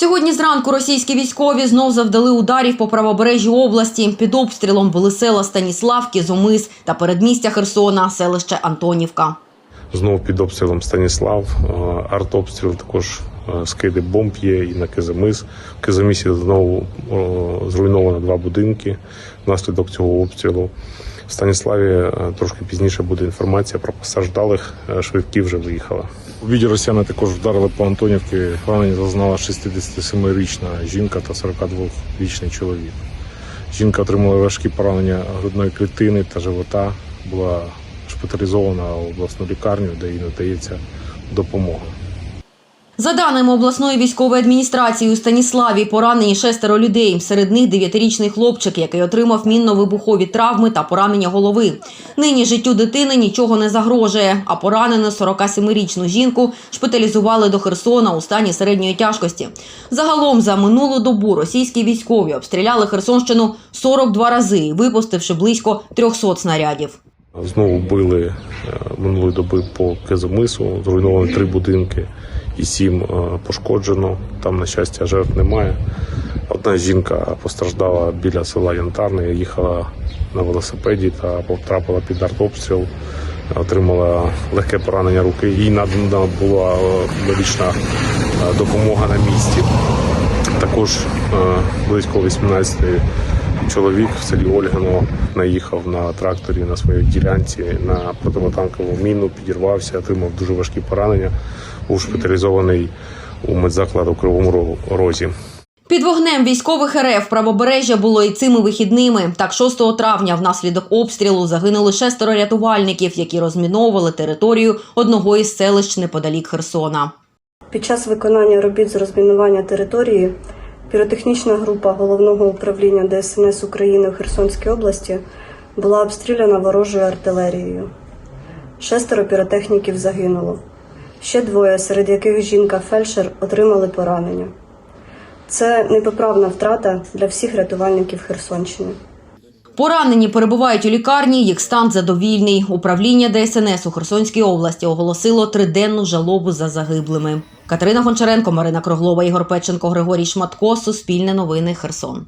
Сьогодні зранку російські військові знов завдали ударів по правобережжі області. Під обстрілом були села Станіславки, Зомис та передмістя Херсона, селище Антонівка. Знов під обстрілом Станіслав, е, артобстріл, також е, скиди бомб є і на Кизамис. В Кизамісі знову зруйновано два будинки внаслідок цього обстрілу. В Станіславі е, трошки пізніше буде інформація про постраждалих. Е, Швидкі вже виїхали. У віді росіяни також вдарили по Антонівці. Поранення зазнала 67-річна жінка та 42-річний чоловік. Жінка отримала важкі поранення грудної клітини та живота. Була шпиталізована в обласну лікарню, де їй надається допомога. За даними обласної військової адміністрації у Станіславі, поранені шестеро людей. Серед них дев'ятирічний хлопчик, який отримав мінно-вибухові травми та поранення голови. Нині життю дитини нічого не загрожує, а поранену 47-річну жінку шпиталізували до Херсона у стані середньої тяжкості. Загалом за минулу добу російські військові обстріляли Херсонщину 42 рази, випустивши близько 300 снарядів. Знову били е, минулої доби по Кезомису, зруйновані три будинки і сім е, пошкоджено. Там, на щастя, жертв немає. Одна жінка постраждала біля села Янтарне, їхала на велосипеді та потрапила під артобстріл, отримала легке поранення руки. Їй надана була е, медична е, допомога на місці. Також близько 18 чоловік в селі Ольгино наїхав на тракторі на своїй ділянці на противотанкову міну, підірвався, отримав дуже важкі поранення, був шпиталізований у медзаклад у Кривому Розі. Під вогнем військових РФ правобережжя було і цими вихідними. Так, 6 травня внаслідок обстрілу загинули шестеро рятувальників, які розміновували територію одного із селищ неподалік Херсона. Під час виконання робіт з розмінування території піротехнічна група головного управління ДСНС України в Херсонській області була обстріляна ворожою артилерією. Шестеро піротехніків загинуло. Ще двоє, серед яких жінка-фельдшер, отримали поранення. Це непоправна втрата для всіх рятувальників Херсонщини. Поранені перебувають у лікарні, їх стан задовільний. Управління ДСНС у Херсонській області оголосило триденну жалобу за загиблими. Катерина Гончаренко, Марина Круглова, Ігор Печенко, Григорій Шматко. Суспільне новини. Херсон.